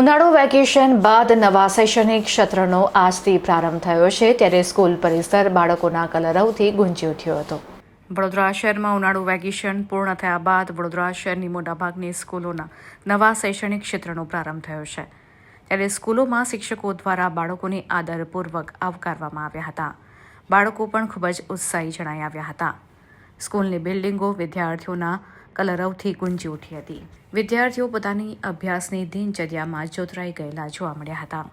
ઉનાળુ વેકેશન બાદ નવા શૈક્ષણિક સત્રનો આજથી પ્રારંભ થયો છે, ત્યારે સ્કૂલ પરિસર બાળકોના કલરવથી ગુંજી ઉઠ્યો હતો. વડોદરા શહેરમાં ઉનાળુ વેકેશન પૂર્ણ થયા બાદ વડોદરા શહેરની મોટાભાગની સ્કૂલોના નવા શૈક્ષણિક ક્ષેત્રનો પ્રારંભ થયો છે. ત્યારે સ્કૂલોમાં શિક્ષકો દ્વારા બાળકોને આદરપૂર્વક આવકારવામાં આવ્યા હતા. બાળકો પણ ખૂબ જ ઉત્સાહી જણાઈ આવ્યા હતા. સ્કૂલની બિલ્ડિંગો વિદ્યાર્થીઓના કલરવથી ગુંજી ઉઠી હતી. વિદ્યાર્થીઓ પોતાની અભ્યાસની દિનચર્યામાં જોતરાઈ ગયેલા જોવા મળ્યા હતા.